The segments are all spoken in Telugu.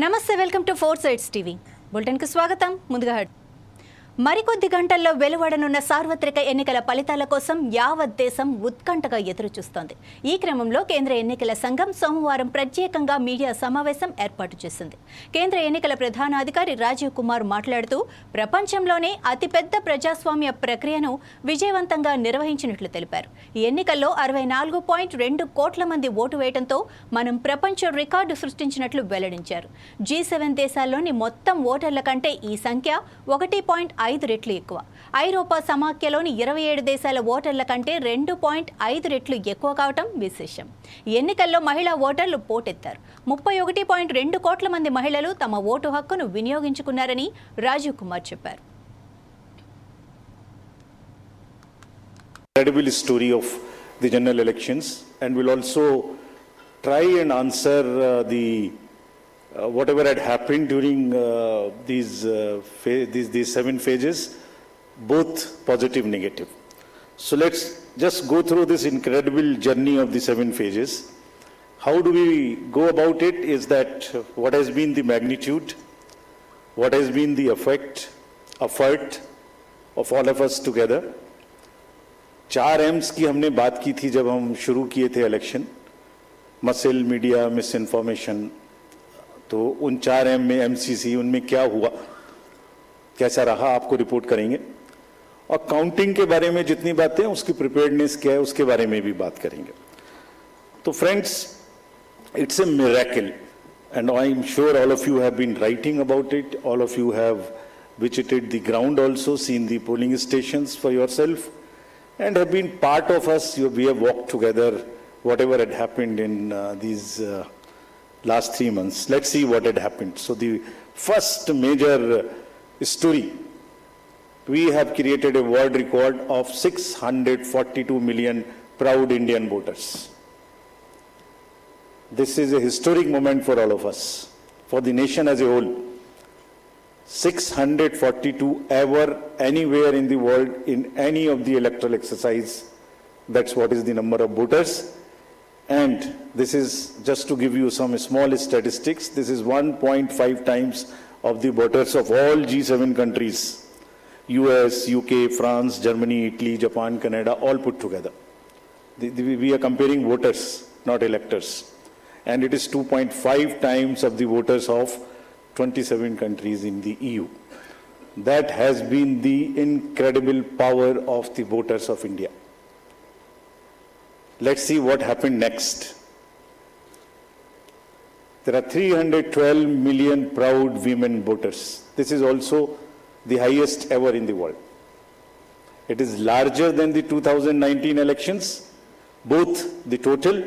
నమస్తే welcome to four sides TV. బులెటిన్కు స్వాగతం. ముందుగా హెడ్ మరికొద్ది గంటల్లో వెలువడనున్న సార్వత్రిక ఎన్నికల ఫలితాల కోసం యావత్ దేశం ఉత్కంఠగా ఎదురుచూస్తోంది. ఈ క్రమంలో కేంద్ర ఎన్నికల సంఘం సోమవారం ప్రత్యేకంగా మీడియా సమావేశం ఏర్పాటు చేసింది. కేంద్ర ఎన్నికల ప్రధానాధికారి రాజీవ్ కుమార్ మాట్లాడుతూ ప్రపంచంలోనే అతిపెద్ద ప్రజాస్వామ్య ప్రక్రియను విజయవంతంగా నిర్వహించినట్లు తెలిపారు. ఈ ఎన్నికల్లో అరవై నాలుగు పాయింట్ రెండు కోట్ల మంది ఓటు వేయడంతో మనం ప్రపంచ రికార్డు సృష్టించినట్లు వెల్లడించారు. జీ సెవెన్ దేశాల్లోని మొత్తం ఓటర్ల కంటే ఈ సంఖ్య ఒకటి పాయింట్ ఐదు రెట్లు ఎక్కువ. ఐరోపా సమాఖ్యలోని ఇరవై ఏడు దేశాల ఓటర్ల కంటే రెండు పాయింట్ ఐదు రెట్లు ఎక్కువ కావటం విశేషం. ఎన్నికల్లో మహిళా ఓటర్లు పోటెత్తారు. ముప్పై ఒకటి పాయింట్ రెండు కోట్ల మంది మహిళలు తమ ఓటు హక్కును వినియోగించుకున్నారని రాజీవ్ కుమార్ చెప్పారు. Credible story of the general elections and will also try and answer uh, the uh, whatever had happened during uh, these, uh, pha- these these seven phases, both positive, negative. So let's just go through this incredible journey of the seven phases. How do we go about it? Is that what has been the magnitude, what has been the effect, effort of all of us together. चार एम्स की हमने बात की थी जब हम शुरू किए थे election muscle media misinformation तो उन चार एम में एम उनमें क्या हुआ? कैसा रहा? आपको रिपोर्ट करेंगे। और काउंटिंग के बारे में जितनी बातें उसकी प्रिपेयर्डनेस क्या है, उसके बारे में भी बात करेंगे। तो friends it's a miracle and I am sure all of you have been writing about it all of you have visited the ground also seen the polling station for yourself and have been part of us you we have walk together whatever it happened in these last 3 months let's see what had happened so the first major story we have created a world record of 642 million proud indian voters this is a historic moment for all of us, for the nation as a whole. 642 ever, anywhere in the world, in any of the electoral exercise. That's what is the number of voters. And this is just to give you some small statistics. This is 1.5 times of the voters of all G7 countries. US, UK, France, Germany, Italy, Japan, Canada, all put together. The- the- we are comparing voters, not electors. And it is 2.5 times of the voters of 27 countries in the EU. That has been the incredible power of the voters of India. Let's see what happened next. There are 312 million proud women voters. This is also the highest ever in the world. It is larger than the 2019 elections, both the total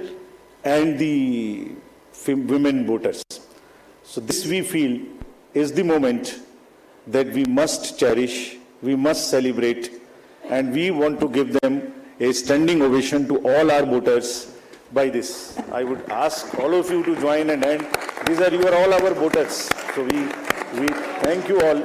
and the women voters. So this we feel is the moment that we must cherish, we must celebrate, and we want to give them a standing ovation to all our voters by this. I would ask all of you to join and end. These are you are all our voters. So we, we thank you all.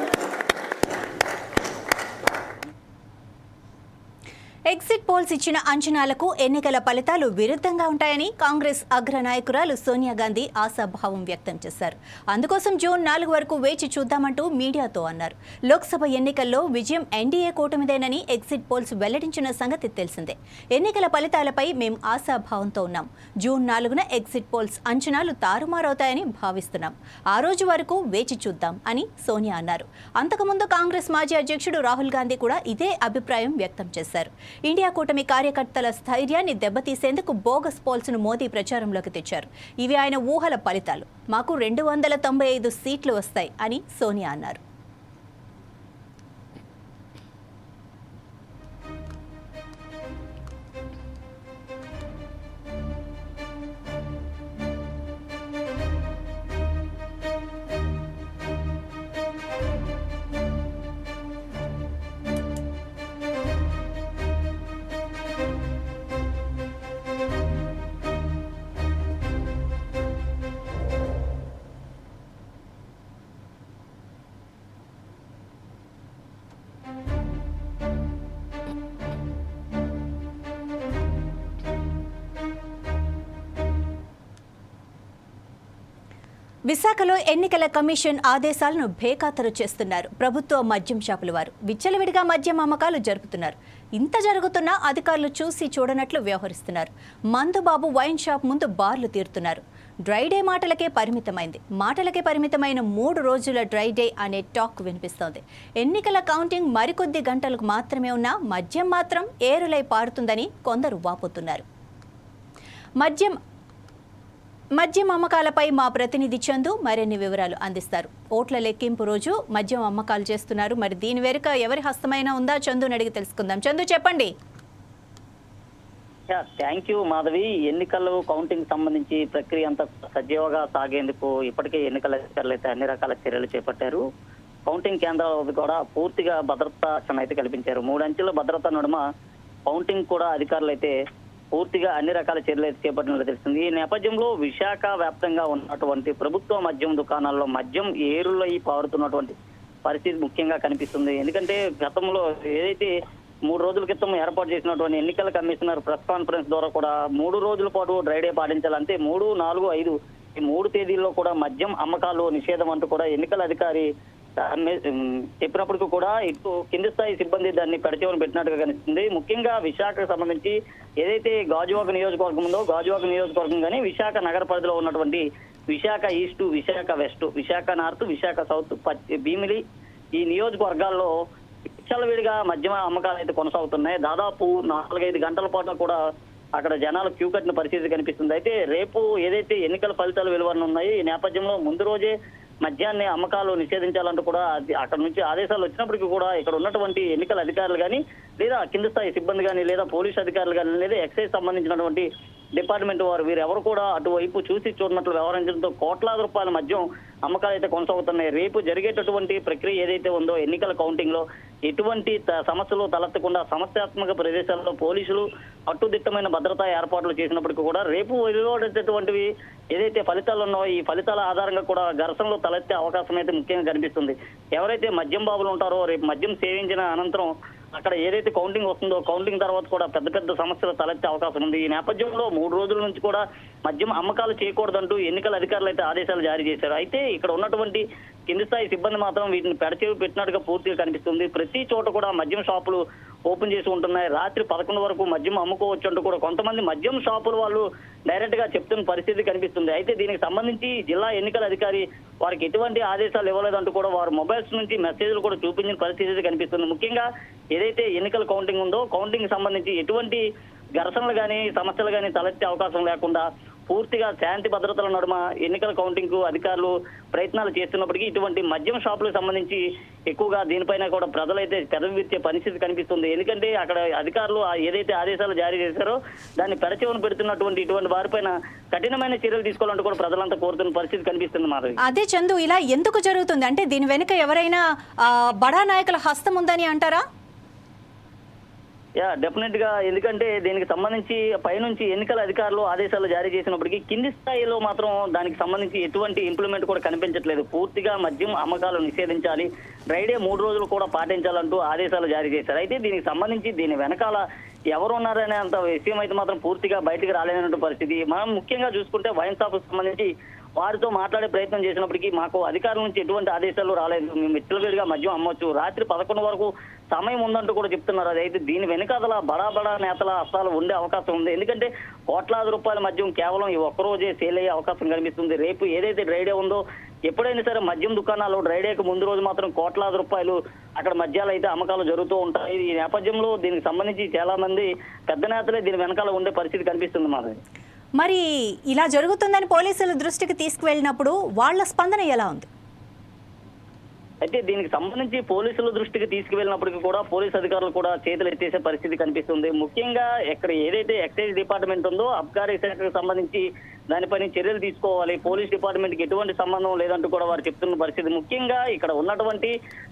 Exit polls ఇచ్చిన అంచనాలకు ఎన్నికల ఫలితాలు విరుద్ధంగా ఉంటాయని కాంగ్రెస్ అగ్ర నాయకురాలు సోనియా గాంధీ ఆశాభావం వ్యక్తం చేశారు. అందుకోసం జూన్ నాలుగు వరకు వేచి చూద్దామంటూ మీడియాతో అన్నారు. లోక్సభ ఎన్నికల్లో విజయం ఎన్డీఏ కూటమిదేనని ఎగ్జిట్ పోల్స్ వెల్లడించిన సంగతి తెలిసిందే. ఎన్నికల ఫలితాలపై మేము ఆశాభావంతో ఉన్నాం. జూన్ నాలుగున ఎగ్జిట్ పోల్స్ అంచనాలు తారుమారవుతాయని భావిస్తున్నాం. ఆ రోజు వరకు వేచి చూద్దాం అని సోనియా అన్నారు. అంతకుముందు కాంగ్రెస్ మాజీ అధ్యక్షుడు రాహుల్ గాంధీ కూడా ఇదే అభిప్రాయం వ్యక్తం చేశారు. ఇండియా కూటమి కార్యకర్తల స్థైర్యాన్ని దెబ్బతీసేందుకు బోగస్ పోల్స్ను మోదీ ప్రచారంలోకి తెచ్చారు. ఇవి ఆయన ఊహల ఫలితాలు. మాకు రెండు వందల తొంభై ఐదు సీట్లు వస్తాయి అని సోనియా అన్నారు. విశాఖలో ఎన్నికల కమిషన్ ఆదేశాలను బేఖాతరు చేస్తున్నారు. ప్రభుత్వ మద్యం షాపుల వారు విచ్చలవిడిగా మద్యం అమ్మకాలు జరుపుతున్నారు. ఇంత జరుగుతున్నా అధికారులు చూసి చూడనట్లు వ్యవహరిస్తున్నారు. మందుబాబు వైన్ షాప్ ముందు బార్లు తీరుతున్నారు. డ్రై డే మాటలకే పరిమితమైంది. మాటలకే పరిమితమైన మూడు రోజుల డ్రై డే అనే టాక్ వినిపిస్తోంది. ఎన్నికల కౌంటింగ్ మరికొద్ది గంటలకు మాత్రమే ఉన్నా మద్యం మాత్రం ఏరులై పారుతుందని కొందరు వాపోతున్నారు. మద్యం మద్యం అమ్మకాలపై మా ప్రతినిధి చందు మరిన్ని వివరాలు అందిస్తారు. ఓట్ల లెక్కింపు రోజు మద్యం అమ్మకాలు చేస్తున్నారు. మరి దీని వెనుక ఎవరి హస్తమైనా ఉందా? చందుని అడిగి తెలుసుకుందాం. చందు చెప్పండి. Thank you Madhavi. ఎన్నికలు కౌంటింగ్ సంబంధించి ప్రక్రియ అంతా సజీవంగా సాగేందుకు ఇప్పటికే ఎన్నికల అధికారులు అయితే అన్ని రకాల చర్యలు చేపట్టారు. కౌంటింగ్ కేంద్రాలు కూడా పూర్తిగా భద్రతా రక్షణ అయితే కల్పించారు. మూడంచెల భద్రత నడుమ కౌంటింగ్ కూడా అధికారులు అయితే పూర్తిగా అన్ని రకాల చర్యలు అయితే చేపట్టినట్లు తెలుస్తుంది. ఈ నేపథ్యంలో విశాఖ వ్యాప్తంగా ఉన్నటువంటి ప్రభుత్వ మద్యం దుకాణాల్లో మద్యం ఏరులై పారుతున్నటువంటి పరిస్థితి ముఖ్యంగా కనిపిస్తుంది. ఎందుకంటే గతంలో ఏదైతే మూడు రోజుల క్రితం ఏర్పాటు చేసినటువంటి ఎన్నికల కమిషనర్ ప్రెస్ కాన్ఫరెన్స్ ద్వారా కూడా మూడు రోజుల పాటు డ్రై డే పాటించాలంటే మూడు నాలుగు ఐదు ఈ మూడు తేదీల్లో కూడా మద్యం అమ్మకాలు నిషేధం అంటూ కూడా ఎన్నికల అధికారి చెప్పినప్పటికీ కూడా ఇటు కింది స్థాయి సిబ్బంది దాన్ని పెడచేవని పెట్టినట్టుగా కనిపిస్తుంది. ముఖ్యంగా విశాఖకు సంబంధించి ఏదైతే గాజువాక నియోజకవర్గం ఉందో గాజువాక నియోజకవర్గం కానీ విశాఖ నగర పరిధిలో ఉన్నటువంటి Visakha east Visakha west Visakha north Visakha south పచ్చి- భీమిలి ఈ నియోజకవర్గాల్లో విచ్చలవిడిగా మధ్యమ అమ్మకాలు అయితే కొనసాగుతున్నాయి. దాదాపు నాలుగైదు గంటల పాటు కూడా అక్కడ జనాలు క్యూ కట్టిన పరిస్థితి కనిపిస్తుంది. అయితే రేపు ఏదైతే ఎన్నికల ఫలితాలు వెలువరనున్నాయి ఈ నేపథ్యంలో ముందు రోజే మద్యాన్ని అమ్మకాలు నిషేధించాలంటూ కూడా అక్కడ నుంచి ఆదేశాలు వచ్చినప్పటికీ కూడా ఇక్కడ ఉన్నటువంటి ఎన్నికల అధికారులు కానీ లేదా కింద స్థాయి సిబ్బంది కానీ లేదా పోలీస్ అధికారులు కానీ లేదా ఎక్సైజ్ సంబంధించినటువంటి డిపార్ట్మెంట్ వారు వీరెవరు కూడా అటువైపు చూసి చూడనట్లు వ్యవహరించడంతో కోట్లాది రూపాయల మద్యం అమ్మకాలు అయితే కొనసాగుతున్నాయి. రేపు జరిగేటటువంటి ప్రక్రియ ఏదైతే ఉందో ఎన్నికల కౌంటింగ్లో ఎటువంటి త- సమస్యలు తలెత్తకుండా సమస్యాత్మక ప్రదేశాల్లో పోలీసులు అట్టుదిట్టమైన భద్రతా ఏర్పాట్లు చేసినప్పటికీ కూడా రేపు వెలువడేటటువంటివి ఏదైతే ఫలితాలు ఉన్నాయో ఈ ఫలితాల ఆధారంగా కూడా ఘర్షణలు తలెత్తే అవకాశం అయితే ముఖ్యంగా కనిపిస్తుంది. ఎవరైతే మద్యం బాబులు ఉంటారో రేపు మద్యం సేవించిన అనంతరం అక్కడ ఏదైతే కౌంటింగ్ వస్తుందో కౌంటింగ్ తర్వాత కూడా పెద్ద పెద్ద సమస్యలు తలెత్తే అవకాశం ఉంది. ఈ నేపథ్యంలో మూడు రోజుల నుంచి కూడా మద్యం అమ్మకాలు చేయకూడదంటూ ఎన్నికల అధికారులు అయితే ఆదేశాలు జారీ చేశారు. అయితే ఇక్కడ ఉన్నటువంటి కింది స్థాయి సిబ్బంది మాత్రం వీటిని పెడచేవి పెట్టినట్టుగా పూర్తిగా కనిపిస్తుంది. ప్రతి చోట కూడా మద్యం షాపులు ఓపెన్ చేసి ఉంటున్నాయి. రాత్రి పదకొండు వరకు మద్యం అమ్ముకోవచ్చు అంటూ కూడా కొంతమంది మద్యం షాపుల వాళ్ళు డైరెక్ట్గా చెప్తున్న పరిస్థితి కనిపిస్తుంది. అయితే దీనికి సంబంధించి జిల్లా ఎన్నికల అధికారి వారికి ఎటువంటి ఆదేశాలు ఇవ్వలేదంటూ కూడా వారు మొబైల్స్ నుంచి మెసేజ్లు కూడా చూపించిన పరిస్థితి కనిపిస్తుంది. ముఖ్యంగా ఏదైతే ఎన్నికల కౌంటింగ్ ఉందో కౌంటింగ్ సంబంధించి ఎటువంటి ఘర్షణలు కానీ సమస్యలు కానీ తలెత్తే అవకాశం లేకుండా పూర్తిగా శాంతి భద్రతల నడుమ ఎన్నికల కౌంటింగ్కు అధికారులు ప్రయత్నాలు చేస్తున్నప్పటికీ ఇటువంటి మద్యం షాపులకు సంబంధించి ఎక్కువగా దీనిపైన కూడా ప్రజలైతే పెదవిచ్చే పరిస్థితి కనిపిస్తుంది. ఎందుకంటే అక్కడ అధికారులు ఏదైతే ఆదేశాలు జారీ చేశారో దాన్ని పెడచెవను పెడుతున్నటువంటి ఇటువంటి వారిపైన కఠినమైన చర్యలు తీసుకోవాలంటూ కూడా ప్రజలంతా కోరుతున్న పరిస్థితి కనిపిస్తుంది మాధవి. అదే చందు ఇలా ఎందుకు జరుగుతుంది? అంటే దీని వెనుక ఎవరైనా బడా నాయకుల హస్తం ఉందని అంటారా? యా డెఫినెట్గా ఎందుకంటే దీనికి సంబంధించి పైనుంచి ఎన్నికల అధికారులు ఆదేశాలు జారీ చేసినప్పటికీ కింది స్థాయిలో మాత్రం దానికి సంబంధించి ఎటువంటి ఇంప్లిమెంట్ కూడా కనిపించట్లేదు. పూర్తిగా మద్యం అమ్మకాలు నిషేధించాలి. డ్రైడే మూడు రోజులు కూడా పాటించాలంటూ ఆదేశాలు జారీ చేశారు. అయితే దీనికి సంబంధించి దీని వెనకాల ఎవరు ఉన్నారనే అంత విషయం అయితే మాత్రం పూర్తిగా బయటకు రాలేనటువంటి పరిస్థితి. మనం ముఖ్యంగా చూసుకుంటే వైన్ షాప్ సంబంధించి వారితో మాట్లాడే ప్రయత్నం చేసినప్పటికీ మాకు అధికారుల నుంచి ఎటువంటి ఆదేశాలు రాలేదు. మేము విచ్చలవిడిగా మద్యం అమ్మొచ్చు. రాత్రి పదకొండు వరకు సమయం ఉందంటూ కూడా చెప్తున్నారు. అదైతే దీని వెనుకాదల బడా బడా నేతల అస్తాలు ఉండే అవకాశం ఉంది. ఎందుకంటే కోట్లాది రూపాయల మద్యం కేవలం ఈ ఒక్క రోజే సేల్ అయ్యే అవకాశం కనిపిస్తుంది. రేపు ఏదైతే డ్రైడే ఉందో ఎప్పుడైనా సరే మద్యం దుకాణాలు డ్రైడేకి ముందు రోజు మాత్రం కోట్లాది రూపాయలు అక్కడ మద్యాలు అయితే అమ్మకాలు జరుగుతూ ఉంటాయి. ఈ నేపథ్యంలో దీనికి సంబంధించి చాలా మంది పెద్ద నేతలే దీని వెనకాల ఉండే పరిస్థితి కనిపిస్తుంది మాది. మరి ఇలా జరుగుతుందని పోలీసుల దృష్టికి తీసుకువెళ్ళినప్పుడు వాళ్ళ స్పందన ఎలా ఉంది? అయితే దీనికి సంబంధించి పోలీసుల దృష్టికి తీసుకువెళ్ళినప్పటికీ కూడా పోలీస్ అధికారులు కూడా చేతులు ఎత్తేసే పరిస్థితి కనిపిస్తుంది. ముఖ్యంగా ఇక్కడ ఏదైతే ఎక్సైజ్ డిపార్ట్మెంట్ ఉందో అబ్కారీ శాఖకు సంబంధించి దానిపైన చర్యలు తీసుకోవాలి. పోలీస్ డిపార్ట్మెంట్కి ఎటువంటి సంబంధం లేదంటూ కూడా వారు చెప్తున్న పరిస్థితి. ముఖ్యంగా ఇక్కడ ఉన్నటువంటి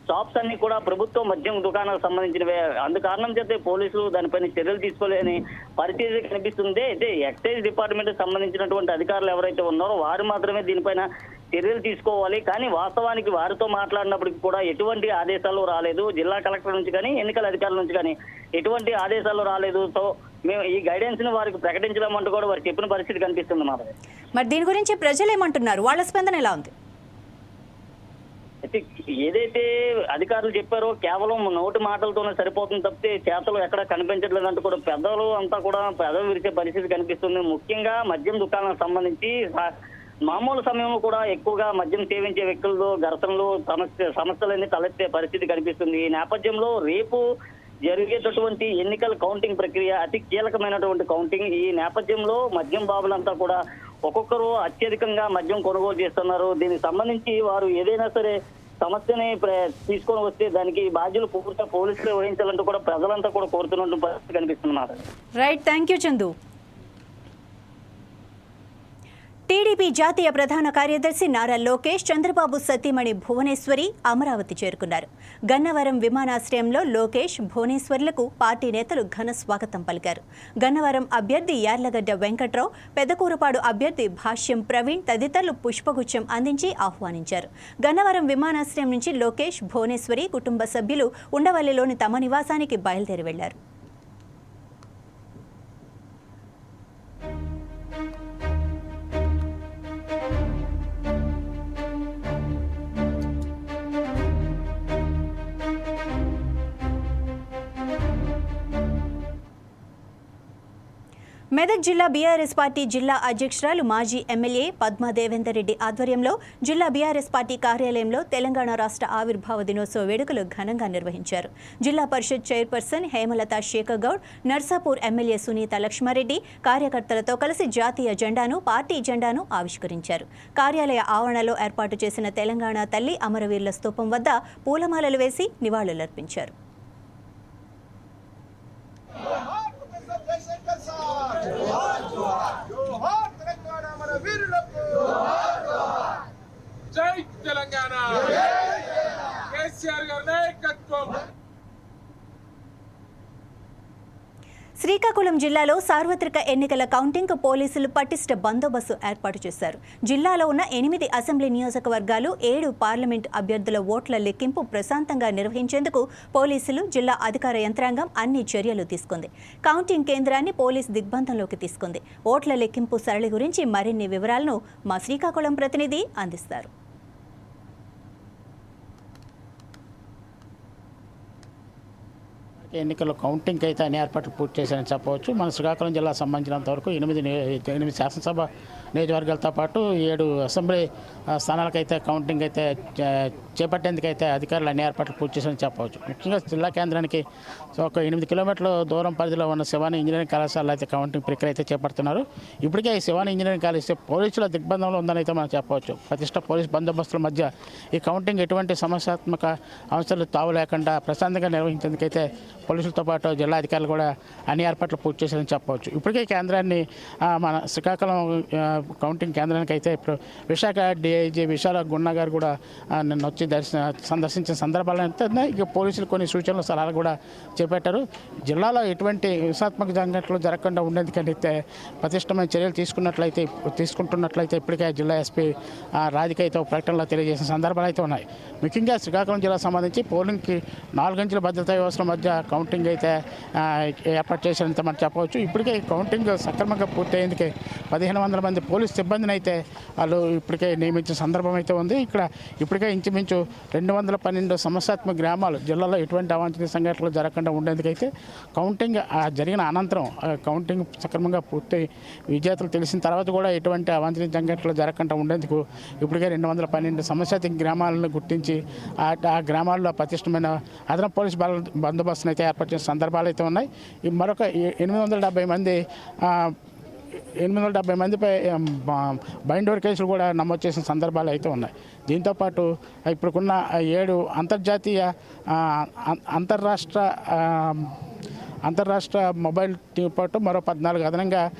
షాప్స్ అన్ని కూడా ప్రభుత్వ మద్యం దుకాణాలకు సంబంధించినవే. అందు కారణం చేస్తే పోలీసులు దానిపైన చర్యలు తీసుకోలేని పరిస్థితి కనిపిస్తుంది. అయితే ఎక్సైజ్ డిపార్ట్మెంట్ సంబంధించినటువంటి అధికారులు ఎవరైతే ఉన్నారో వారు మాత్రమే దీనిపైన చర్యలు తీసుకోవాలి. కానీ వాస్తవానికి వారితో మాట్లాడినప్పటికి కూడా ఎటువంటి ఆదేశాలు రాలేదు. జిల్లా కలెక్టర్ నుంచి కానీ ఎన్నికల అధికారుల నుంచి కానీ ఎటువంటి ఆదేశాలు రాలేదు. సో మేము ఈ గైడెన్స్ని వారికి ప్రకటించలేమంటూ కూడా వారు చెప్పిన పరిస్థితి కనిపిస్తుంది మాది మరి దీని గురించి ప్రజలు ఏమంటున్నారు వాళ్ళ స్పందన ఎలా ఉంది? అయితే ఏదైతే అధికారులు చెప్పారో కేవలం నోటి మాటలతోనే సరిపోతుంది తప్పితే చేతలు ఎక్కడ కనిపించట్లేదు అంటూ కూడా పెద్దలు అంతా కూడా పెదవి విరిచే పరిస్థితి కనిపిస్తుంది. ముఖ్యంగా మద్యం దుకాణాలకు సంబంధించి మామూలు సమయంలో కూడా ఎక్కువగా మద్యం సేవించే వ్యక్తులతో ఘర్షణలు సమస్య సమస్యలన్నీ తలెత్తే పరిస్థితి కనిపిస్తుంది. ఈ నేపథ్యంలో రేపు జరిగేటటువంటి ఎన్నికల కౌంటింగ్ ప్రక్రియ అతి కీలకమైనటువంటి కౌంటింగ్. ఈ నేపథ్యంలో మద్యం బాబులంతా కూడా ఒక్కొక్కరు అత్యధికంగా మద్యం కొనుగోలు చేస్తున్నారు. దీనికి సంబంధించి వారు ఏదైనా సరే సమస్యని తీసుకొని వస్తే దానికి బాధ్యులు పూర్తిగా పోలీసులు వహించాలంటూ కూడా ప్రజలంతా కూడా కోరుతున్నట్టు పరిస్థితి కనిపిస్తున్నారు right thank you Chandu TDP జాతీయ ప్రధాన కార్యదర్శి నారా లోకేష్ చంద్రబాబు సతీమణి భువనేశ్వరి అమరావతి చేరుకున్నారు. గన్నవరం విమానాశ్రయంలో లోకేష్ భువనేశ్వర్లకు పార్టీ నేతలు ఘన స్వాగతం పలికారు. గన్నవరం అభ్యర్థి యార్లగడ్డ వెంకట్రావు పెదకూరపాడు అభ్యర్థి భాష్యం ప్రవీణ్ తదితరులు పుష్పగుచ్చం అందించి ఆహ్వానించారు. గన్నవరం విమానాశ్రయం నుంచి లోకేష్ భువనేశ్వరి కుటుంబ సభ్యులు ఉండవల్లిలోని తమ నివాసానికి బయలుదేరి వెళ్ళారు. మెదక్ జిల్లా బీఆర్ఎస్ పార్టీ జిల్లా అధ్యక్షురాలు మాజీ ఎమ్మెల్యే పద్మా దేవేందర్ రెడ్డి ఆధ్వర్యంలో జిల్లా బీఆర్ఎస్ పార్టీ కార్యాలయంలో తెలంగాణ రాష్ట్ర ఆవిర్భావ దినోత్సవ వేడుకలు ఘనంగా నిర్వహించారు. జిల్లా పరిషత్ చైర్పర్సన్ హేమలత శేఖర్ గౌడ్ నర్సాపూర్ ఎమ్మెల్యే సునీత లక్ష్మారెడ్డి కార్యకర్తలతో కలిసి జాతీయ జెండాను పార్టీ జెండాను ఆవిష్కరించారు. కార్యాలయ ఆవరణలో ఏర్పాటు చేసిన తెలంగాణ తల్లి అమరవీరుల స్తూపం వద్ద పూలమాలలు వేసి నివాళులర్పించారు. తెలంగాణ మన వీరులకు జై తెలంగాణ కేసీఆర్ గారి నాయకత్వం శ్రీకాకుళం జిల్లాలో సార్వత్రిక ఎన్నికల కౌంటింగ్ పోలీసులు పటిష్ట బందోబస్తు ఏర్పాటు చేశారు. జిల్లాలో ఉన్న ఎనిమిది అసెంబ్లీ నియోజకవర్గాలు ఏడు పార్లమెంట్ అభ్యర్థుల ఓట్ల లెక్కింపు ప్రశాంతంగా నిర్వహించేందుకు పోలీసులు జిల్లా అధికార యంత్రాంగం అన్ని చర్యలు తీసుకుంది. కౌంటింగ్ కేంద్రాన్ని పోలీస్ దిగ్బంధంలోకి తీసుకుంది. ఓట్ల లెక్కింపు సరళి గురించి మరిన్ని వివరాలను మా శ్రీకాకుళం ప్రతినిధి అందిస్తారు. ఎన్నికల కౌంటింగ్ అయితే అన్ని ఏర్పాట్లు పూర్తి చేశారని చెప్పవచ్చు. మన శ్రీకాకుళం జిల్లా సంబంధించినంత వరకు ఎనిమిది ఎనిమిది శాసనసభ నియోజకవర్గాలతో పాటు ఏడు అసెంబ్లీ స్థానాలకైతే కౌంటింగ్ అయితే చే- చేపట్టేందుకైతే అధికారులు అన్ని ఏర్పాట్లు పూర్తి చేశారని చెప్పవచ్చు. ముఖ్యంగా జిల్లా కేంద్రానికి సో ఒక ఎనిమిది కిలోమీటర్ల దూరం పరిధిలో ఉన్న శివాని ఇంజనీరింగ్ కళాశాలలో అయితే కౌంటింగ్ ప్రక్రియ అయితే చేపడుతున్నారు. ఇప్పటికే ఈ శివాని ఇంజనీరింగ్ కాలేజ్ పోలీసుల దిగ్బంధంలో ఉందని అయితే మనం చెప్పవచ్చు. ప్రతిష్ట పోలీస్ బందోబస్తుల మధ్య ఈ కౌంటింగ్ ఎటువంటి సమస్యాత్మక అంశాలు తావు లేకుండా ప్రశాంతంగా నిర్వహించేందుకైతే పోలీసులతో పాటు జిల్లా అధికారులు కూడా అన్ని ఏర్పాట్లు పూర్తి చేశారని చెప్పవచ్చు. ఇప్పటికే కేంద్రాన్ని మన శ్రీకాకుళం కౌంటింగ్ కేంద్రానికి అయితే ఇప్పుడు విశాఖ డిఐజీ విశాల గున్నా గారు కూడా నిన్న వచ్చి దర్శన సందర్శించిన సందర్భాలు ఇక పోలీసులు కొన్ని సూచనలు సలహాలు కూడా చేపట్టారు. జిల్లాలో ఎటువంటి హింసాత్మక సంఘటనలు జరగకుండా ఉండేందుకంటే ప్రతిష్టమైన చర్యలు తీసుకున్నట్లయితే తీసుకుంటున్నట్లయితే ఇప్పటికే జిల్లా ఎస్పీ రాధిక అయితే ఒక ప్రకటనలో తెలియజేసిన సందర్భాలు అయితే ఉన్నాయి. ముఖ్యంగా శ్రీకాకుళం జిల్లా సంబంధించి పోలింగ్కి నాలుగంచెల భద్రతా వ్యవస్థల మధ్య కౌంటింగ్ అయితే ఏర్పాటు చేసినంత మనం చెప్పవచ్చు. ఇప్పటికే కౌంటింగ్ సక్రమంగా పూర్తయ్యేందుకే పదిహేను వందల మంది పోలీస్ సిబ్బందిని అయితే వాళ్ళు ఇప్పటికే నియమించిన సందర్భం అయితే ఉంది. ఇక్కడ ఇప్పటికే ఇంచుమించు రెండు వందల పన్నెండు సమస్యాత్మక గ్రామాలు జిల్లాలో ఎటువంటి అవాంఛనీయ సంఘటనలు జరగకుండా ఉండేందుకైతే కౌంటింగ్ జరిగిన అనంతరం కౌంటింగ్ సక్రమంగా పూర్తి విజేతలు తెలిసిన తర్వాత కూడా ఎటువంటి అవాంఛనీయ సంఘటనలు జరగకుండా ఉండేందుకు ఇప్పటికే రెండు వందల పన్నెండు సమస్యాత్మక గ్రామాలను గుర్తించి ఆ ఆ గ్రామాల్లో పటిష్టమైన అదనపు పోలీస్ బల బందోబస్తును అయితే ఏర్పాటు చేసిన సందర్భాలు అయితే ఉన్నాయి. మరొక ఎనిమిది వందల డెబ్బై మంది ఎనిమిది వందల డెబ్బై మందిపై బైండోర్ కేసులు కూడా నమోదు చేసిన సందర్భాలు అయితే ఉన్నాయి. దీంతోపాటు ఇప్పుడున్న ఏడు అంతర్జాతీయ అం- అంతర్రాష్ట్ర అంతర్రాష్ట్ర మొబైల్ టీం పాటు మరో పద్నాలుగు అదనంగా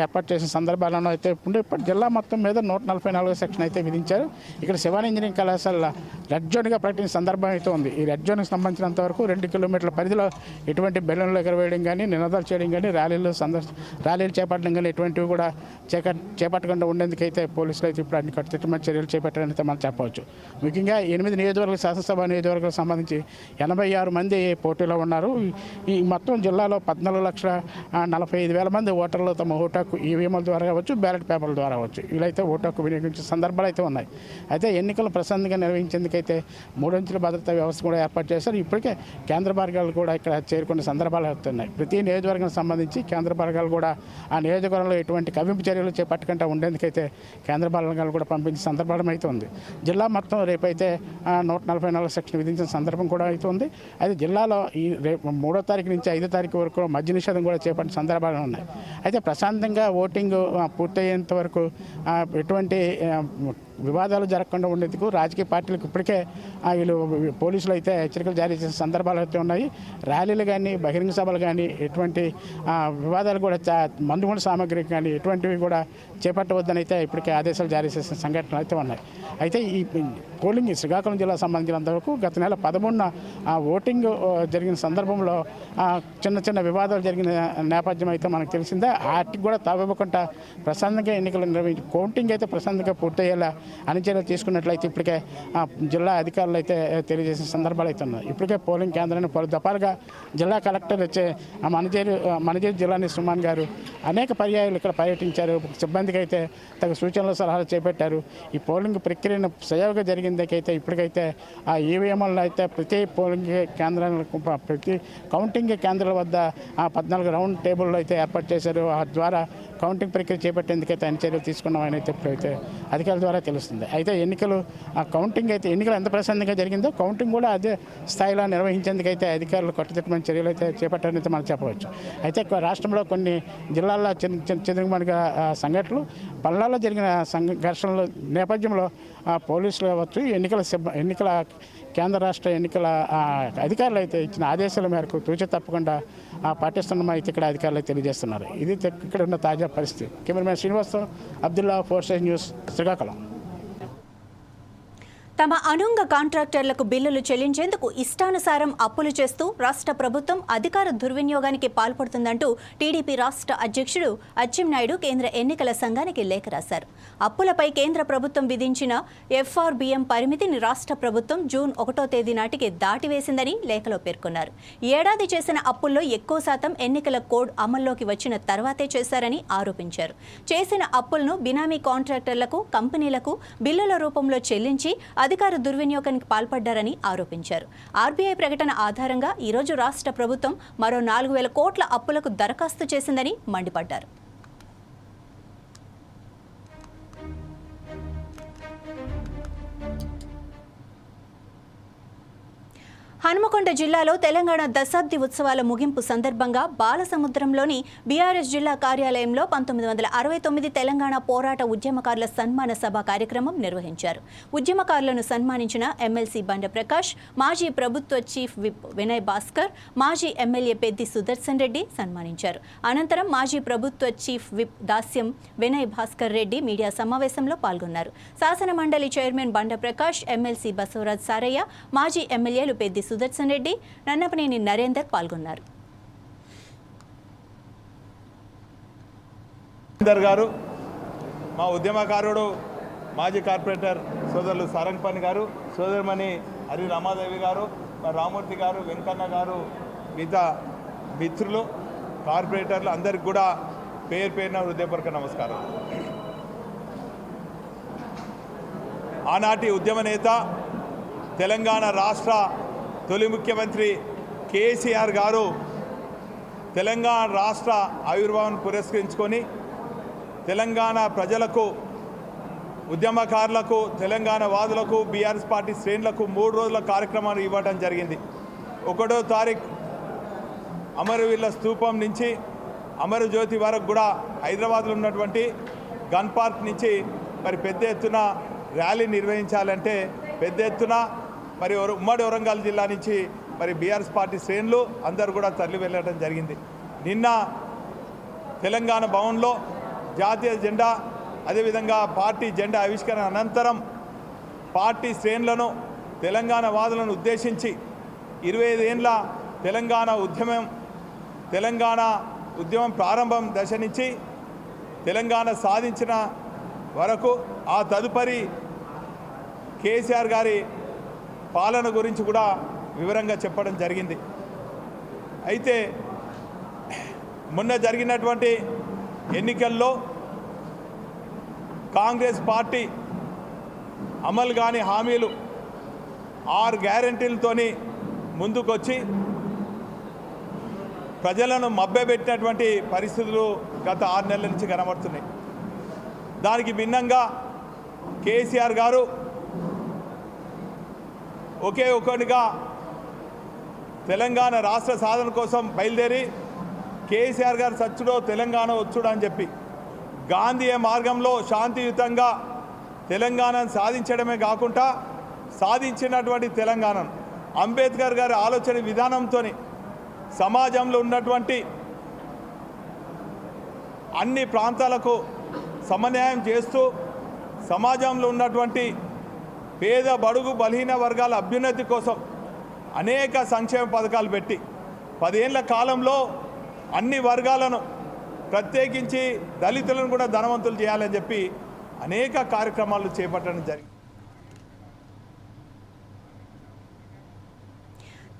ఏర్పాటు చేసిన సందర్భాలను అయితే ఇప్పుడు ఇప్పటి జిల్లా మొత్తం మీద నూట నలభై నాలుగు సెక్షన్ అయితే విధించారు. ఇక్కడ శివాని ఇంజనీరింగ్ కళాశాల రెడ్ జోన్గా ప్రకటించిన సందర్భం అయితే ఉంది. ఈ రెడ్ జోన్కి సంబంధించినంత వరకు రెండు కిలోమీటర్ల పరిధిలో ఎటువంటి బెలూన్లు ఎగరవేయడం కానీ నినాదాలు చేయడం కానీ ర్యాలీలు సందర్శ ర్యాలీలు చేపట్టడం కానీ ఎటువంటివి కూడా చేక చేపట్టకుండా ఉండేందుకైతే పోలీసులు అయితే ఇప్పుడు అన్ని కట్టుదిట్టమైన చర్యలు చేపట్టారని అయితే మనం చెప్పవచ్చు. ముఖ్యంగా ఎనిమిది నియోజకవర్గ శాసనసభ నియోజకవర్గాలకు సంబంధించి ఎనభై ఆరు మంది పోటీలో ఉన్నారు. ఈ- ఈ మొత్తం జిల్లా జిల్లాలో పద్నాలుగు లక్షల నలభై ఐదు వేల మంది ఓటర్లు తమ ఓటు హక్కు ఈవీఎంల ద్వారా కావచ్చు బ్యాలెట్ పేపర్ల ద్వారా కావచ్చు. వీళ్ళైతే ఓటు హక్కు వినియోగించే సందర్భాలు అయితే ఉన్నాయి. అయితే ఎన్నికలు ప్రశాంతంగా నిర్వహించేందుకైతే మూడంచెల భద్రతా వ్యవస్థ కూడా ఏర్పాటు చేశారు. ఇప్పటికే కేంద్ర మార్గాలు కూడా ఇక్కడ చేరుకునే సందర్భాలు అవుతున్నాయి. ప్రతి నియోజకవర్గానికి సంబంధించి కేంద్ర మార్గాలు కూడా ఆ నియోజకవర్గంలో ఎటువంటి కవింపు చర్యలు చేపట్టకుండా ఉండేందుకైతే కేంద్ర బలగాలు కూడా పంపించే సందర్భం అయితే ఉంది. జిల్లా మొత్తం రేపైతే నూట నలభై నాలుగు సెక్షన్ విధించిన సందర్భం కూడా అయితే ఉంది. అయితే జిల్లాలో ఈ రేపు మూడో తారీఖు నుంచి ఐదో తారీఖు వరకు మద్య నిషేధం కూడా చేపట్టిన సందర్భాలు ఉన్నాయి. అయితే ప్రశాంతంగా ఓటింగ్ పూర్తయ్యేంత వరకు ఎటువంటి వివాదాలు జరగకుండా ఉండేందుకు రాజకీయ పార్టీలకు ఇప్పటికే వీళ్ళు పోలీసులు అయితే హెచ్చరికలు జారీ చేసిన సందర్భాలు అయితే ఉన్నాయి. ర్యాలీలు కానీ బహిరంగ సభలు కానీ ఎటువంటి వివాదాలు కూడా మందుగుండ సామాగ్రి కానీ ఎటువంటివి కూడా చేపట్టవద్దని అయితే ఇప్పటికే ఆదేశాలు జారీ చేసిన సంఘటనలు అయితే ఉన్నాయి. అయితే ఈ పోలింగ్ శ్రీకాకుళం జిల్లా సంబంధించినంత వరకు గత నెల పదమూడున ఓటింగ్ జరిగిన సందర్భంలో చిన్న చిన్న వివాదాలు జరిగిన నేపథ్యం అయితే మనకు తెలిసిందే. వాటికి కూడా తవ్వకుండా ప్రశాంతంగా ఎన్నికలు నిర్వహించి కౌంటింగ్ అయితే ప్రశాంతంగా పూర్తయ్యేలా అణచర్యలు తీసుకున్నట్లయితే ఇప్పటికే జిల్లా అధికారులు అయితే తెలియజేసిన సందర్భాలు అయితే ఉన్నాయి. ఇప్పటికే పోలింగ్ కేంద్రాన్ని పలు దఫాలుగా జిల్లా కలెక్టర్ వచ్చే ఆ మనజేరు మనజేరు జిల్లాని సుమాన్ గారు అనేక పర్యాయాలు ఇక్కడ పర్యటించారు. సిబ్బందికి అయితే తగు సూచనలు సలహాలు చేపట్టారు. ఈ పోలింగ్ ప్రక్రియను సజావుగా జరిగిందకైతే ఇప్పటికైతే ఆ ఈవీఎంలలో అయితే ప్రతి పోలింగ్ కేంద్రాలకు ప్రతి కౌంటింగ్ కేంద్రాల వద్ద ఆ పద్నాలుగు రౌండ్ టేబుల్లో అయితే ఏర్పాటు చేశారు. ఆ ద్వారా కౌంటింగ్ ప్రక్రియ చేపట్టేందుకైతే అన్ని చర్యలు తీసుకున్నామని అయితే ఇప్పుడైతే అధికారుల ద్వారా తెలుస్తుంది. అయితే ఎన్నికలు ఆ కౌంటింగ్ అయితే ఎన్నికలు ఎంత ప్రశాంతంగా జరిగిందో కౌంటింగ్ కూడా అదే స్థాయిలో నిర్వహించేందుకైతే అధికారులు కట్టుదిట్టమైన చర్యలు అయితే చేపట్టారని మనం చెప్పవచ్చు. అయితే రాష్ట్రంలో కొన్ని జిల్లాల్లో చిన్న చిన్న సంఘటనలు పల్లాల్లో జరిగిన సంఘర్షణల నేపథ్యంలో ఆ, పోలీసులు కావచ్చు ఎన్నికల సిబ్బ ఎన్నికల కేంద్ర రాష్ట్ర ఎన్నికల అధికారులు అయితే ఇచ్చిన ఆదేశాల మేరకు తూచ తప్పకుండా ఆ, పాటిస్తున్నామని అయితే ఇక్కడ అధికారులు తెలియజేస్తున్నారు. ఇది ఇక్కడ ఉన్న తాజా పరిస్థితి. Cameraman Srinivasam Abdulla forces news Srikakulam. తమ అనుంగ కాంట్రాక్టర్లకు బిల్లులు చెల్లించేందుకు ఇష్టానుసారం అప్పులు చేస్తూ రాష్ట్ర ప్రభుత్వం అధికార దుర్వినియోగానికి పాల్పడుతుందంటూ టీడీపీ రాష్ట్ర అధ్యక్షుడు అచ్చెన్నాయుడు కేంద్ర ఎన్నికల సంఘానికి లేఖ రాశారు. అప్పులపై కేంద్ర ప్రభుత్వం విధించిన ఎఫ్ఆర్బిఎం పరిమితిని రాష్ట్ర ప్రభుత్వం జూన్ ఒకటో తేదీ నాటికి దాటివేసిందని లేఖలో పేర్కొన్నారు. ఏడాది చేసిన అప్పుల్లో ఎక్కువ శాతం ఎన్నికల కోడ్ అమల్లోకి వచ్చిన తర్వాతే చేశారని ఆరోపించారు. చేసిన అప్పులను బినామీ కాంట్రాక్టర్లకు కంపెనీలకు బిల్లుల రూపంలో చెల్లించి అధికార దుర్వినియోగానికి పాల్పడ్డారని ఆరోపించారు. ఆర్బీఐ ప్రకటన ఆధారంగా ఈరోజు రాష్ట్ర ప్రభుత్వం మరో నాలుగు వేల కోట్ల అప్పులకు దరఖాస్తు చేసిందని మండిపడ్డారు. హనుమకొండ జిల్లాలో తెలంగాణ దశాబ్ది ఉత్సవాల ముగింపు సందర్భంగా బాలసముద్రంలోని బీఆర్ఎస్ జిల్లా కార్యాలయంలో పంతొమ్మిది వందల అరవై తొమ్మిది తెలంగాణ పోరాట ఉద్యమకారుల సన్మాన సభ కార్యక్రమం నిర్వహించారు. ఉద్యమకారులను సన్మానించిన ఎమ్మెల్సీ బండ ప్రకాష్ మాజీ ప్రభుత్వ చీఫ్ విప్ వినయ్ భాస్కర్ మాజీ ఎమ్మెల్యే పెద్ది సుదర్శన్ రెడ్డి సన్మానించారు. అనంతరం మాజీ ప్రభుత్వ chief whip Dasyam Vinay Bhaskar Reddy media సమావేశంలో పాల్గొన్నారు. శాసన మండలి చైర్మన్ బండ ప్రకాష్ ఎమ్మెల్సీ బసవరాజ్ సారయ్య మాజీ ఎమ్మెల్యేలు పెద్ది సుదర్శన్ రెడ్డి నన్నపనేని నరేందర్ పాల్గొన్నారు. గారు మా ఉద్యమకారుడు మాజీ కార్పొరేటర్ సోదరులు సారంగపాణి గారు సోదరుమణి హరి రామాదేవి గారు మా రామూర్తి గారు వెంకన్న గారు మిగతా మిత్రులు కార్పొరేటర్లు అందరికి కూడా పేరు పేరున హృదయపూర్వక నమస్కారం. ఆనాటి ఉద్యమ నేత తెలంగాణ రాష్ట్ర తొలి ముఖ్యమంత్రి కేసీఆర్ గారు తెలంగాణ రాష్ట్ర ఆవిర్భావం పురస్కరించుకొని తెలంగాణ ప్రజలకు ఉద్యమకారులకు తెలంగాణ వాదులకు బీఆర్ఎస్ పార్టీ శ్రేణులకు మూడు రోజుల కార్యక్రమాలు ఇవ్వడం జరిగింది. ఒకటో తారీఖు అమరవీరుల స్తూపం నుంచి అమరజ్యోతి వరకు కూడా హైదరాబాద్లో ఉన్నటువంటి గన్ పార్క్ నుంచి మరి పెద్ద ఎత్తున ర్యాలీ నిర్వహించాలంటే పెద్ద ఎత్తున మరి ఉమ్మడి వరంగల్ జిల్లా నుంచి మరి బీఆర్ఎస్ పార్టీ శ్రేణులు అందరూ కూడా తరలి వెళ్ళడం జరిగింది. నిన్న తెలంగాణ భవన్లో జాతీయ జెండా అదేవిధంగా పార్టీ జెండా ఆవిష్కరణ అనంతరం పార్టీ శ్రేణులను తెలంగాణ వాదులను ఉద్దేశించి ఇరవై ఐదేండ్ల తెలంగాణ ఉద్యమం తెలంగాణ ఉద్యమం ప్రారంభం దశ నుంచి తెలంగాణ సాధించిన వరకు ఆ తదుపరి కేసీఆర్ గారి పాలన గురించి కూడా వివరంగా చెప్పడం జరిగింది. అయితే మొన్న జరిగినటువంటి ఎన్నికల్లో కాంగ్రెస్ పార్టీ అమలు కాని హామీలు ఆరు గ్యారంటీలతోని ముందుకొచ్చి ప్రజలను మభ్యపెట్టినటువంటి పరిస్థితులు గత ఆరు నెలల నుంచి కనబడుతున్నాయి. దానికి భిన్నంగా కేసీఆర్ గారు ఒకే ఒకటిగా తెలంగాణ రాష్ట్ర సాధన కోసం బయలుదేరి కేసీఆర్ గారు సచ్చుడో తెలంగాణ వచ్చుడో అని చెప్పి గాంధీయ మార్గంలో శాంతియుతంగా తెలంగాణను సాధించడమే కాకుండా సాధించినటువంటి తెలంగాణను అంబేద్కర్ గారి ఆలోచన విధానంతో సమాజంలో ఉన్నటువంటి అన్ని ప్రాంతాలకు సమన్యాయం చేస్తూ సమాజంలో ఉన్నటువంటి పేద బడుగు బలహీన వర్గాల అభ్యున్నతి కోసం అనేక సంక్షేమ పథకాలు పెట్టి పదేళ్ళ కాలంలో అన్ని వర్గాలను ప్రత్యేకించి దళితులను కూడా ధనవంతులు చేయాలని చెప్పి అనేక కార్యక్రమాలు చేపట్టడం జరిగింది.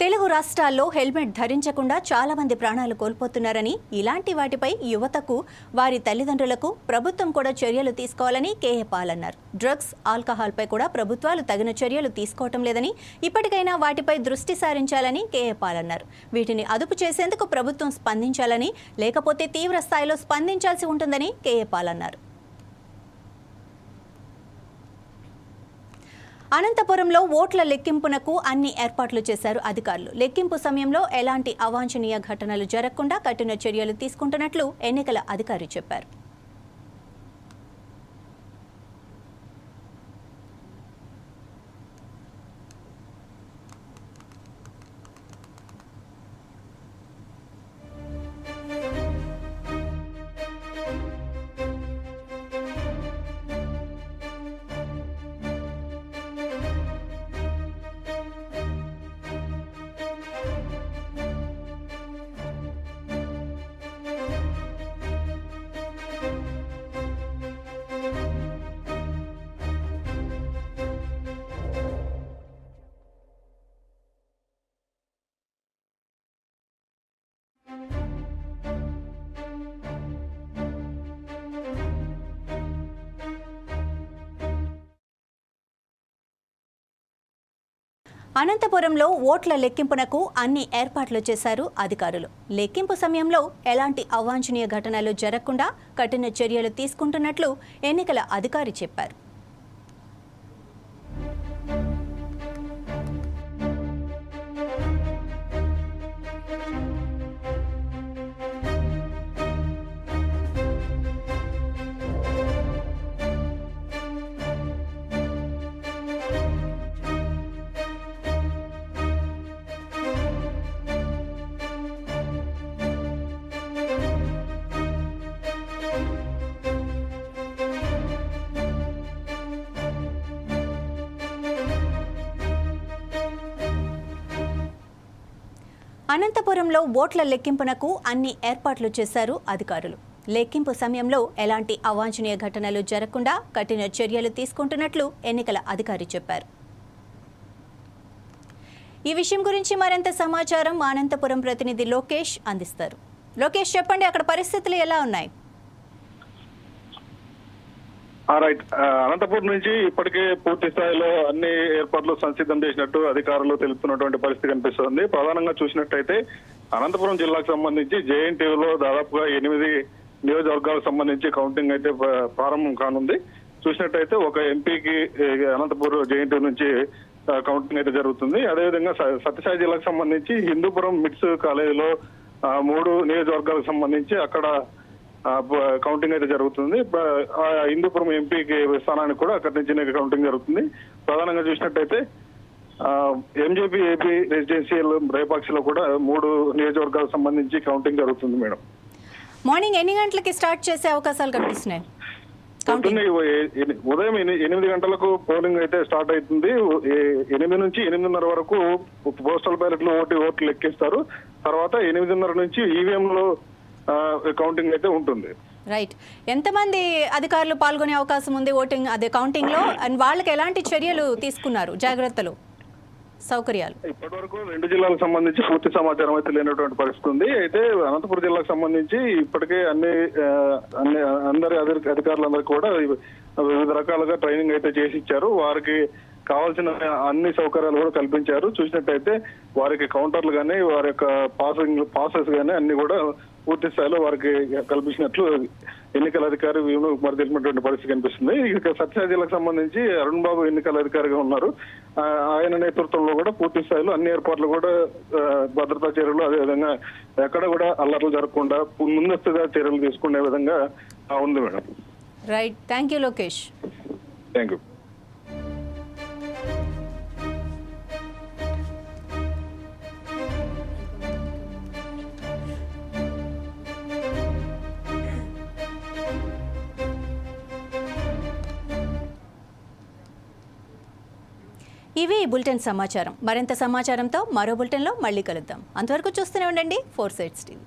తెలుగు రాష్ట్రాల్లో హెల్మెట్ ధరించకుండా చాలా మంది ప్రాణాలు కోల్పోతున్నారని ఇలాంటి వాటిపై యువతకు వారి తల్లిదండ్రులకు ప్రభుత్వం కూడా చర్యలు తీసుకోవాలని కేఏ పాల్ అన్నారు. డ్రగ్స్ ఆల్కహాల్పై కూడా ప్రభుత్వాలు తగిన చర్యలు తీసుకోవటం లేదని ఇప్పటికైనా వాటిపై దృష్టి సారించాలని కేఏ పాల్ అన్నారు. వీటిని అదుపు చేసేందుకు ప్రభుత్వం స్పందించాలని లేకపోతే తీవ్ర స్థాయిలో స్పందించాల్సి ఉంటుందని కేఏ పాల్ అన్నారు. అనంతపురంలో ఓట్ల లెక్కింపునకు అన్ని ఏర్పాట్లు చేశారు అధికారులు. లెక్కింపు సమయంలో ఎలాంటి అవాంఛనీయ ఘటనలు జరగకుండా కఠిన చర్యలు తీసుకుంటున్నట్లు ఎన్నికల అధికారి చెప్పారు. అనంతపురంలో ఓట్ల లెక్కింపునకు అన్ని ఏర్పాట్లు చేశారు అధికారులు. లెక్కింపు సమయంలో ఎలాంటి అవాంఛనీయ ఘటనలు జరగకుండా కఠిన చర్యలు తీసుకుంటున్నట్లు ఎన్నికల అధికారి చెప్పారు. అనంతపురంలో ఓట్ల లెక్కింపునకు అన్ని ఏర్పాట్లు చేశారు అధికారులు. లెక్కింపు సమయంలో ఎలాంటి అవాంఛనీయ ఘటనలు జరగకుండా కఠిన చర్యలు తీసుకుంటున్నట్లు ఎన్నికల అధికారి చెప్పారు. ఈ విషయం గురించి మరింత సమాచారం అనంతపురం ప్రతినిధి లోకేష్ అందిస్తారు. లోకేష్ చెప్పండి అక్కడ పరిస్థితులు ఎలా ఉన్నాయి? రైట్ uh, అనంతపురం నుంచి ఇప్పటికే పూర్తి స్థాయిలో అన్ని ఏర్పాట్లు సంసిద్ధం చేసినట్టు అధికారులు తెలుపుతున్నటువంటి పరిస్థితి కనిపిస్తోంది. ప్రధానంగా చూసినట్టయితే అనంతపురం జిల్లాకు సంబంధించి జేఎన్టీయూలో దాదాపుగా ఎనిమిది నియోజకవర్గాలకు సంబంధించి కౌంటింగ్ అయితే ప్రారంభం కానుంది. చూసినట్టయితే ఒక ఎంపీకి అనంతపురం జేఎన్టీ నుంచి కౌంటింగ్ అయితే జరుగుతుంది. అదేవిధంగా స- సత్యసాయి జిల్లాకు సంబంధించి హిందూపురం మిట్స్ కాలేజీలో మూడు నియోజకవర్గాలకు సంబంధించి అక్కడ కౌంటింగ్ అయితే జరుగుతుంది. హిందూపురం ఎంపీకి స్థానానికి కూడా అక్కడి నుంచి కౌంటింగ్ జరుగుతుంది. ప్రధానంగా చూసినట్టయితే ఎంజేపీ ఏపీ రెసిడెన్షియల్ రేపాక్షిలో కూడా మూడు నియోజకవర్గాలకు సంబంధించి కౌంటింగ్ జరుగుతుంది మేడం. మార్నింగ్ ఎన్ని గంటలకి స్టార్ట్ చేసే అవకాశాలు కనిపిస్తున్నాయి? ఉదయం ఎని- ఎనిమిది గంటలకు పోలింగ్ అయితే స్టార్ట్ అవుతుంది. ఎనిమిది నుంచి ఎనిమిదిన్నర వరకు పోస్టల్ బ్యాలెట్లు ఓటు ఓట్లు లెక్కిస్తారు. తర్వాత ఎనిమిదిన్నర నుంచి ఈవీఎం లో ఆ, కౌంటింగ్ అయితే ఉంటుంది. రైట్ ఎంతమంది అధికారులు పాల్గొనే అవకాశం ఉంది ఓటింగ్ అదే కౌంటింగ్లో అండ్ వాళ్ళకి ఎలాంటి చర్యలు తీసుకున్నారు? జాగ్రత్తలు సౌకర్యాలు. ఇప్పటి వరకు రెండు జిల్లాలకు సంబంధించి పూర్తి సమాచారం అయితే లేనటువంటి పరిస్థితి ఉంది. అయితే అనంతపురం జిల్లాకు సంబంధించి ఇప్పటికే అన్ని అన్ని అందరి అధి- అధికారులందరికీ కూడా వివిధ రకాలుగా ట్రైనింగ్ అయితే చేసి ఇచ్చారు. వారికి కావాల్సిన అన్ని సౌకర్యాలు కూడా కల్పించారు. చూసినట్టయితే వారికి కౌంటర్లు కానీ వారి యొక్క పాసింగ్ పాసెస్ కానీ అన్ని కూడా పూర్తి స్థాయిలో వారికి కల్పించినట్లు ఎన్నికల అధికారి వేణు కుమార్ తెలిపినటువంటి పరిస్థితి కనిపిస్తుంది. ఇక సత్యసాయి జిల్లాకు సంబంధించి అరుణ్ బాబు ఎన్నికల అధికారిగా ఉన్నారు. ఆయన నేతృత్వంలో కూడా పూర్తి స్థాయిలో అన్ని ఏర్పాట్లు కూడా భద్రతా చర్యలు అదేవిధంగా ఎక్కడ కూడా అల్లర్లు జరగకుండా ముందస్తుగా చర్యలు తీసుకునే విధంగా ఉంది madam. Right thank you Lokesh thank you ఇవి ఈ బులెటిన్ సమాచారం. మరింత సమాచారంతో మరో బులెటిన్లో మళ్ళీ కలుద్దాం. అంతవరకు చూస్తూనే ఉండండి. Four sides TV.